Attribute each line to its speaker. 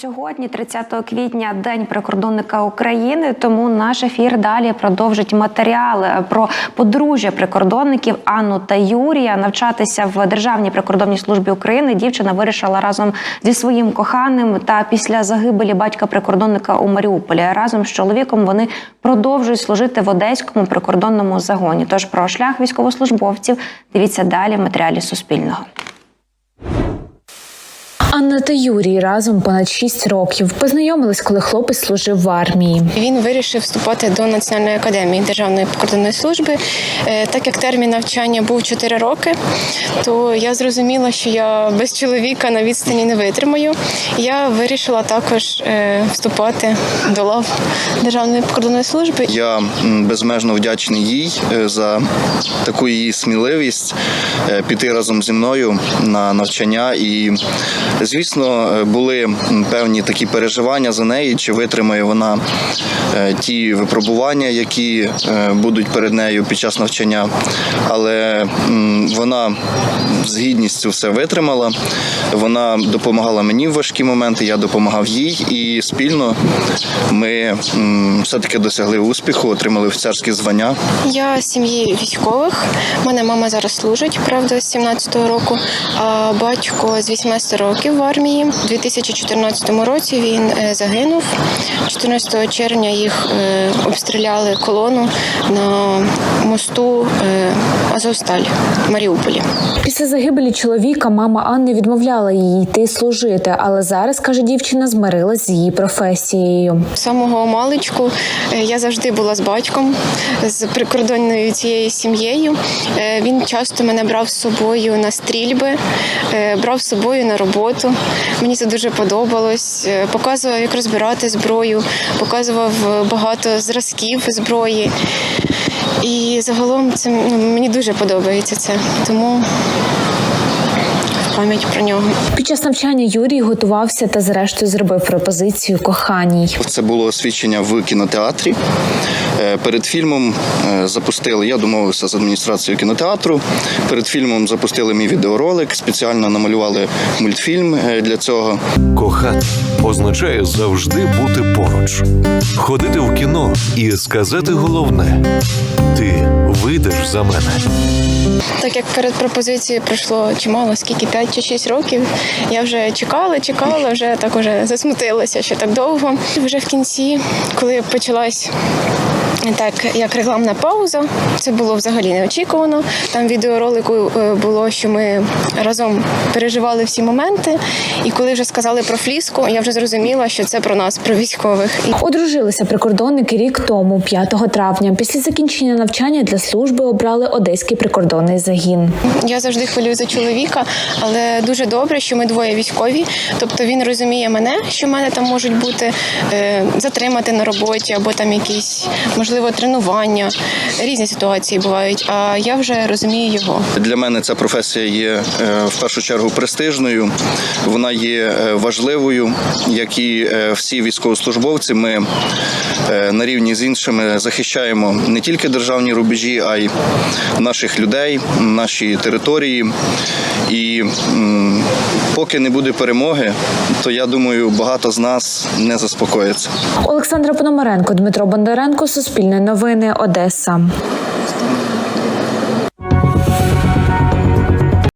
Speaker 1: Сьогодні, 30 квітня, день прикордонника України. Тому наш ефір далі продовжить матеріали про подружжя прикордонників Анну та Юрія. Навчатися в Державній прикордонній службі України дівчина вирішила разом зі своїм коханим. Та після загибелі батька прикордонника у Маріуполі разом з чоловіком вони продовжують служити в одеському прикордонному загоні. Тож про шлях військовослужбовців дивіться далі в матеріалі Суспільного.
Speaker 2: Анна та Юрій разом понад 6 років познайомились, коли хлопець служив в армії.
Speaker 3: Він вирішив вступати до Національної академії Державної прикордонної служби. Е, Так як термін навчання був 4 роки, то я зрозуміла, що я без чоловіка на відстані не витримаю. Я вирішила також е, вступати до лав Державної прикордонної служби.
Speaker 4: Я безмежно вдячний їй е, за таку її сміливість піти разом зі мною на навчання. І, звісно, е, були певні такі переживання за неї, чи витримає вона е, ті випробування, які е, будуть перед нею під час навчання. Але вона з гідністю все витримала. Вона допомагала мені в важкі моменти, я допомагав їй, і спільно ми все-таки досягли успіху, отримали офіцерські звання.
Speaker 3: Я з сім'ї військових. Мене мама зараз служить, правда, з 17-го року, а батько з 18 років в армії. У 2014 році він е, загинув. 14 червня їх е, обстріляли колону на мосту е, Азовсталь в Маріуполі.
Speaker 2: Після загибелі чоловіка мама Анни відмовляла їй йти служити, але зараз каже дівчина, змирилась з її професією.
Speaker 3: З самого маличку я завжди була з батьком, з прикордонною цією сім'єю. Він часто мене брав з собою на стрільби, брав з собою на роботу. Мені це дуже подобалось. Е, Показував, як розбирати зброю, показував е, багато зразків зброї. І загалом це ну, мені дуже подобається це. Тому пам'ять про нього.
Speaker 2: Під час навчання Юрій готувався та, зрештою, зробив пропозицію коханій.
Speaker 4: Це було освідчення в кінотеатрі. Е, Перед фільмом е, запустили, я домовився з адміністрацією кінотеатру. Перед фільмом запустили мій відеоролик, спеціально намалювали мультфільм е, для цього.
Speaker 5: Кохати означає завжди бути поруч, ходити в кіно і сказати головне: ти вийдеш за мене.
Speaker 3: Так як перед пропозицією пройшло чимало, скільки 5 чи 6 років, я вже чекала, чекала, вже так уже засмутилася, що так довго. Вже в кінці, коли почалась. Так, як рекламна пауза, це було взагалі неочікувано. Там в відеоролику е, було, що ми разом переживали всі моменти. І коли вже сказали про фліску, я вже зрозуміла, що це про нас, про військових.
Speaker 2: Одружилися прикордонники рік тому, 5 травня. Після закінчення навчання для служби обрали одеський прикордонний загін.
Speaker 3: Я завжди хвилюю за чоловіка, але дуже добре, що ми двоє військові. Тобто він розуміє мене, що в мене там можуть бути е, затримати на роботі або там якісь можливо тренування. Різні ситуації бувають. А я вже розумію його.
Speaker 4: Для мене ця професія є е, в першу чергу престижною. Вона є е, важливою, як і е, всі військовослужбовці. Ми на рівні з іншими захищаємо не тільки державні рубежі, а й наших людей, наші території. І поки не буде перемоги, то я думаю, багато з нас не заспокоїться.
Speaker 2: Олександра Пономаренко, Дмитро Бондаренко, Суспільне новини, Одеса.